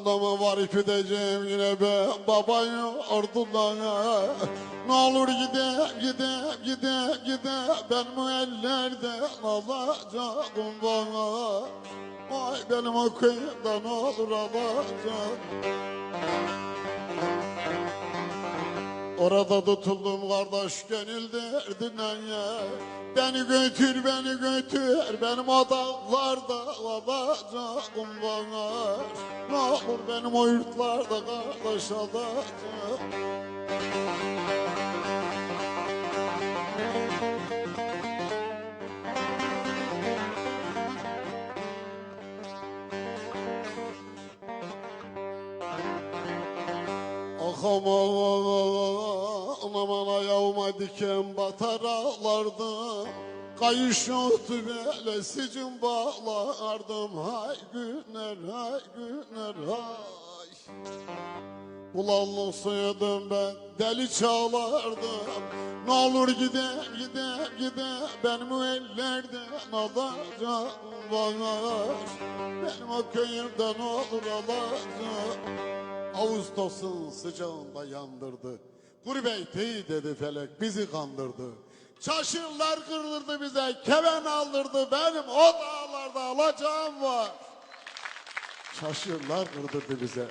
Adamı var gideceğim yine be. Babayı ordudan Ne olur gide gide gide gide ben bu ellerde alacağım bana. Ay benim o kıyımda ne olur alacağım Orada tutuldum kardeş gönül derdine ya. Beni götür beni götür benim adaklarda alacağım bana. Ne olur benim o yurtlarda kardeş alacağım Ah aman aman ayağıma diken batar ağlardım Kayış yoktu böyle sicim bağlardım. Hay günler hay günler hay. Ulanlı suyadım ben deli çağlardım. Ne olur gide gide gide benim o ellerden alacağım var Benim o köyümden olur alacağım Ağustos'un sıcağında yandırdı. Gurbeti dedi felek bizi kandırdı. Çaşırlar kırdırdı bize, keven aldırdı. Benim o dağlarda alacağım var. Çaşırlar kırdırdı bize.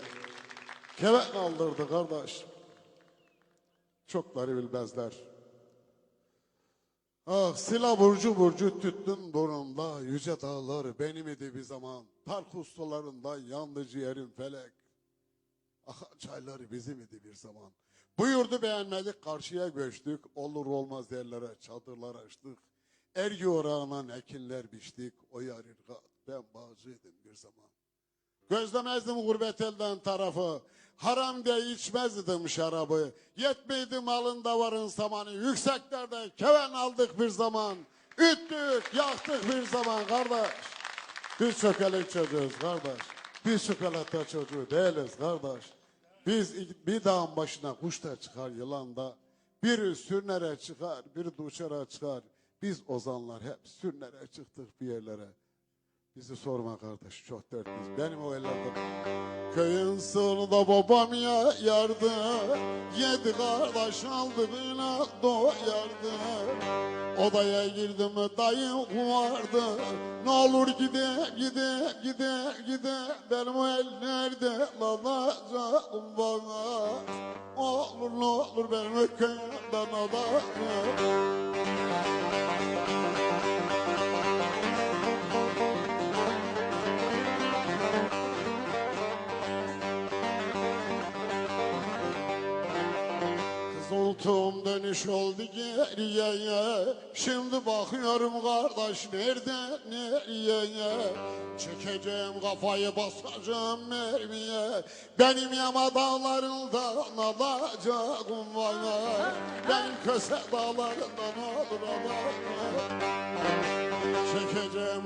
Keven aldırdı kardeş. Çokları bilmezler. Ah sila burcu burcu tüttün burnumda yüce dağlar benim idi bir zaman. Park ustalarında yandı ciğerim felek. Akan çaylar bizim idi bir zaman. Bu yurdu beğenmedik karşıya göçtük. Olur olmaz yerlere çadırlar açtık. Ergi orağına ekinler biçtik. O yarirgat ben bağcıydım bir zaman. Gözlemezdim gurbet elden tarafı. Haram diye içmezdim şarabı. Yetmeydi malın davarın samanı. Yükseklerde keven aldık bir zaman. Üttük, yaktık bir zaman kardeş. Biz çökelik çocuğuz kardeş. Biz çikolata çocuğu değiliz kardeş. Biz bir dağın başına kuş da çıkar yılan da. Biri sürnere çıkar, biri duşara çıkar. Biz ozanlar hep sürnere çıktık bir yerlere. Bizi sorma kardeş çok dertliyiz. Benim o ellerde. Köyün sırrında babam ya yardı. Yedi kardeş aldı bina doyardı. Odaya girdim dayım vardı. Ne olur gide gide gide gide. Benim o ellerde alacağım bana. Olur ne olur benim o köyümden alacağım. Oltum dönüş oldu geriye. Şimdi bakıyorum kardeş nerede nereye? Çekeceğim kafayı basacağım mermiye. Benim yama dağlarından alacağım bana Ben köse dağlarından olur alacağım Çekeceğim